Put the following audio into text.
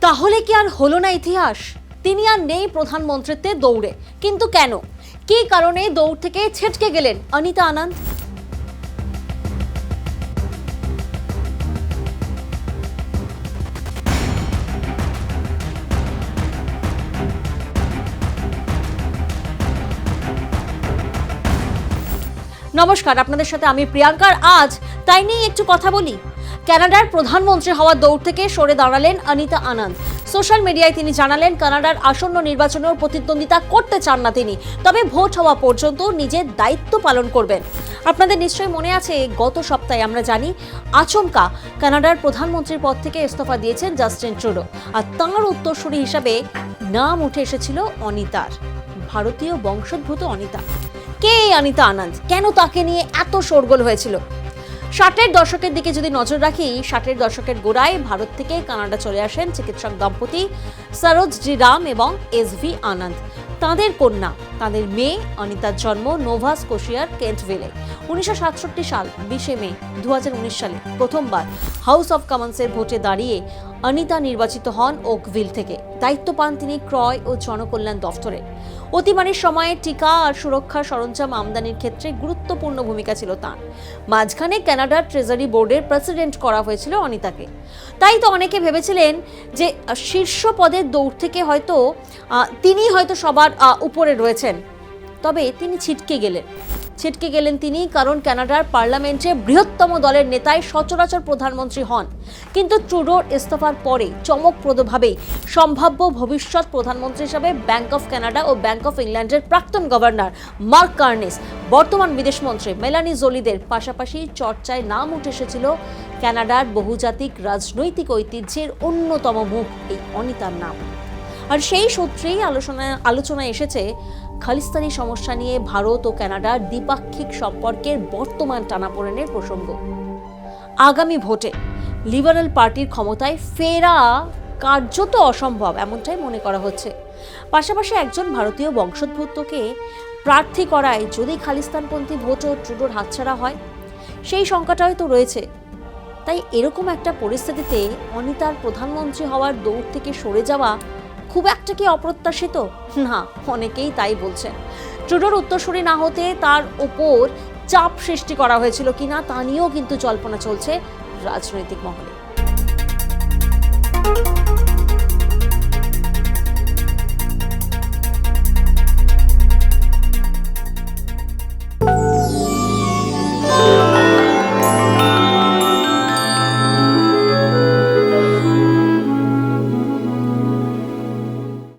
তাহলে কি আর হলো না ইতিহাস? তিনি আর নেই প্রধানমন্ত্রীত্বে দৌড়ে। কিন্তু কেন? কি কারণে দৌড় থেকে ছেটকে গেলেন? অনিতা আনন্দ। নমস্কার, আপনাদের সাথে আমি প্রিয়াঙ্কার। আজ তাই নিয়ে একটু কথা বলি। কানাডার প্রধানমন্ত্রী হওয়ার দৌড় থেকে সরে দাঁড়ালেন অনিতা আনন্দ। সোশ্যাল মিডিয়ায় তিনি জানালেন, কানাডার আসন্ন নির্বাচনেও প্রতিদ্বন্দ্বিতা করতে চান না তিনি, তবে ভোট হওয়া পর্যন্ত নিজের দায়িত্ব পালন করবেন। আপনাদের নিশ্চয়ই মনে আছে, গত সপ্তাহে আমরা জানি, আচমকা কানাডার প্রধানমন্ত্রীর পদ থেকে ইস্তফা দিয়েছেন জাস্টিন ট্রুডো। আর তাঁর উত্তরসূরি হিসাবে নাম উঠে এসেছিল অনিতার, ভারতীয় বংশোদ্ভূত অনিতা। কে অনিতা আনন্দ? কেন তাকে নিয়ে এত শোরগোল হয়েছিল? ষাটের দশকের দিকে যদি নজর রাখি, ষাটের দশকের গোড়ায় ভারত থেকে কানাডা চলে আসেন চিকিৎসক দম্পতি সরোজ জি রাম এবং এস ভি আনন্দ। তাঁদের কন্যা তাদের মেয়ে, অনিতার জন্ম নোভা স্কোশিয়ার কেন্টভিলে। উনিশশো সাতষট্টি সাল, বিশে মে দু হাজার উনিশ সালে প্রথমবার হাউস অফ কমন্সের ভোটে দাঁড়িয়ে অনিতা নির্বাচিত হন ওকভিল থেকে। দায়িত্ব পান তিনি ক্রয় ও জনকল্যাণ দফতরে। অতিমারির সময়ে টিকা আর সুরক্ষা সরঞ্জাম আমদানির ক্ষেত্রে গুরুত্বপূর্ণ ভূমিকা ছিল তাঁর। মাঝখানে কানাডার ট্রেজারি বোর্ডের প্রেসিডেন্ট করা হয়েছিল অনিতাকে। তাই তো অনেকে ভেবেছিলেন যে শীর্ষ পদের দৌড় থেকে হয়তো তিনি হয়তো সবার উপরে রয়েছেন। তবে তিনি ছিটকে গেলেন। ছিটকে গেলেন তিনি কারণ কানাডার পার্লামেন্টে বৃহত্তম দলের নেতাই সচরাচর প্রধানমন্ত্রী হন। কিন্তু ট্রুডোর ইস্তফার পরে চমকপ্রদভাবেই সম্ভাব্য ভবিষ্যৎ প্রধানমন্ত্রী হিসাবে ব্যাংক অফ কানাডা ও ব্যাংক অফ ইংল্যান্ডের প্রাক্তন গভর্নর মার্ক কার্নেস, বর্তমান বিদেশমন্ত্রী মেলানি জোলিদের পাশাপাশি চর্চায় নাম উঠে এসেছিল কানাডার বহুজাতিক রাজনৈতিক ঐতিহ্যের অন্যতম মুখ, এই অনিতার নাম। আর সেই সূত্রেই আলোচনা আলোচনায় এসেছে খালিস্তানি সমস্যা নিয়ে ভারত ও কানাডার দ্বিপাক্ষিক সম্পর্কের বর্তমান টানাপোড়েনের প্রসঙ্গ। আগামী ভোটে লিবারেল পার্টির ক্ষমতায় ফেরা কার্যত অসম্ভব এমনটাই মনে করা হচ্ছে। পাশাপাশি একজন ভারতীয় বংশোদ্ভূতকে প্রার্থী করায় যদি খালিস্তানপন্থী ভোট ও ট্রুডোর হাতছাড়া হয়, সেই শঙ্কাটাই তো রয়েছে। তাই এরকম একটা পরিস্থিতিতে অনিতার প্রধানমন্ত্রী হওয়ার দৌড় থেকে সরে যাওয়া খুব একটা কি অপ্রত্যাশিত? না, অনেকেই তাই বলছেন। ট্রুডোর উত্তরসূরি না হতে তার ওপর চাপ সৃষ্টি করা হয়েছিল কিনা তা নিয়েও কিন্তু জল্পনা চলছে রাজনৈতিক মহলে।